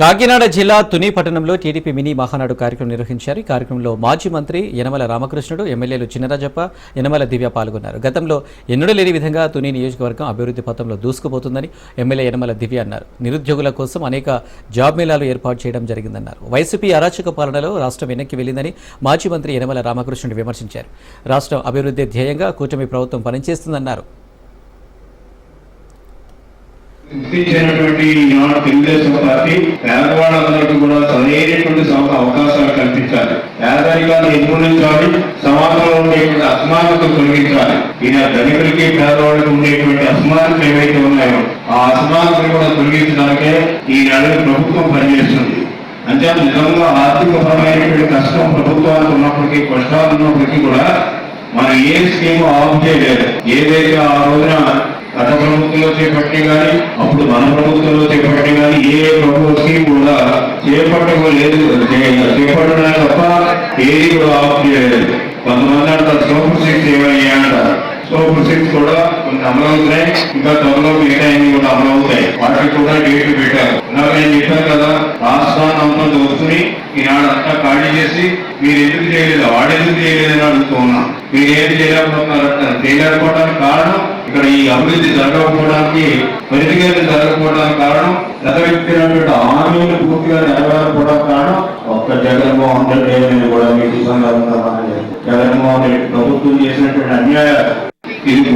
కాకినాడ జిల్లా తుని పట్టణంలో TDP mini Mahanadu కార్యక్రమం నిర్వహించారు. ఈ కార్యక్రమంలో మాజీ మంత్రి యనమల రామకృష్ణుడు ఎమ్మెల్యేలు చిన్నరాజప్ప యనమల దివ్య పాల్గొన్నారు. గతంలో ఎన్నడూ లేని విధంగా తుని నియోజకవర్గం అభివృద్ధి పథంలో దూసుకుపోతుందని ఎమ్మెల్యే యనమల దివ్య అన్నారు. నిరుద్యోగుల కోసం అనేక జాబ్ మేళాలు ఏర్పాటు చేయడం జరిగిందన్నారు. వైసీపీ అరాచక పాలనలో రాష్ట్రం వెనక్కి వెళ్ళిందని మాజీ మంత్రి యనమల రామకృష్ణుడు విమర్శించారు. రాష్ట్రం అభివృద్ధి ధ్యేయంగా కూటమి ప్రభుత్వం పనిచేస్తుందన్నారు. గుర్తించినటువంటి ఈనాడు తెలుగుదేశం పార్టీ పేదవాళ్ళందరికీ కూడా సరైనటువంటి అవకాశాలు కల్పించాలి. పేదరికాన్ని నిర్మూలించాలి సమాజంలో ఉండేటువంటి అసమానతలు తొలగించాలి. ఈయన ధనికులకి పేదవాళ్ళకి ఉండేటువంటి అసమానతలు ఏవైతే ఉన్నాయో ఆ అసమానతలు కూడా తొలగించడానికే ఈనాడు ప్రభుత్వం పనిచేస్తుంది. అంటే నిజంగా ఆర్థికపరమైనటువంటి కష్టం ప్రభుత్వానికి ఉన్నప్పటికీ కష్టాలు ఉన్నప్పటికీ కూడా మనం ఏ స్కీమ్ ఆఫ్ చేయలేదు. ఏదైతే ఆ రోజున చేపట్టి కానీ అప్పుడు మన ప్రభుత్వంలో చేపట్టి కానీ ఏ ప్రభుత్వ స్కీమ్ కూడా చేపట్టలేదు చేపట్టడానికి తప్ప ఏది కూడా ఆఫ్ చేయలేదు. కొంతమంది అంటారు సూపర్ సిక్స్ ఏమయ్యా అంటారు. సూపర్ సిక్స్ కూడా కొన్ని అమలవుతున్నాయి ఇంకా త్వరలో మిగతా కూడా అమలవుతాయి వాటికి కూడా డేట్లు పెట్టారు. ఇందాక నేను చెప్పాను కదా రాష్ట్రాన్ని అంతా దోచుకుని ఈనాడు అంతా ఖాళీ చేసి మీరు ఎందుకు చేయలేదు? వాడు ఎందుకు చేయలేదు అని అడుగుతూ ఉన్నాం. మీరు ఏది చేయలేకపోతున్నారు చేయలేకపోవడానికి కారణం ఇక్కడ ఈ అభివృద్ధి జరగకపోవడానికి పరిధిగతి జరగకపోవడానికి కారణం గత వ్యక్తినటువంటి హామీలు పూర్తిగా నెరవేరకపోవడానికి కారణం ఒక్క జగన్మోహన్ రెడ్డి అని కూడా మీకు సందర్భంగా జగన్మోహన్ రెడ్డి ప్రభుత్వం చేసినటువంటి అన్యాయ ఇది